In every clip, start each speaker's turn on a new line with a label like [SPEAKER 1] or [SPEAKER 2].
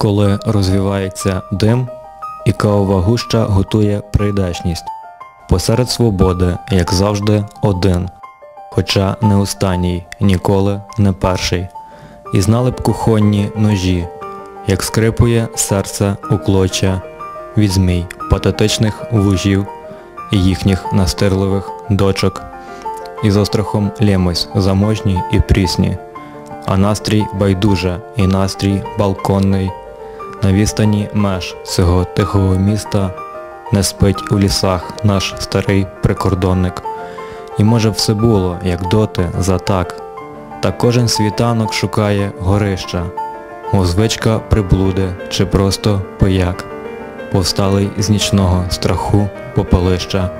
[SPEAKER 1] коли розвівається дим, і кавова гуща готує прийдешність. Посеред свободи, як завжди, один, хоча не останній, ніколи не перший. І знали б кухонні ножі, як скрипує серце у клоча від змій, патетичних вужів і їхніх настирливих дочок. І з острахом лємось заможні і прісні, а настрій байдуже і настрій балконний. На відстані меж цього тихого міста не спить у лісах наш старий прикордонник. І може все було, як доти, за так. Та кожен світанок шукає горища, мов звичка приблуди чи просто пояк, повсталий з нічного страху попелища.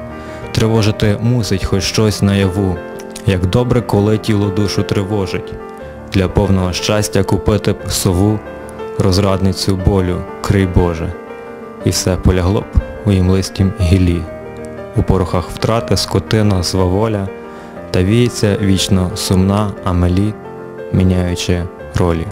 [SPEAKER 1] Тривожити мусить хоч щось наяву, як добре, коли тіло душу тривожить. Для повного щастя купити б сову, розрадницю болю, крий Боже. І все полягло б у їм листім гілі. У порохах втрати скотина сваволя, та віється вічно сумна Амелі, міняючи ролі.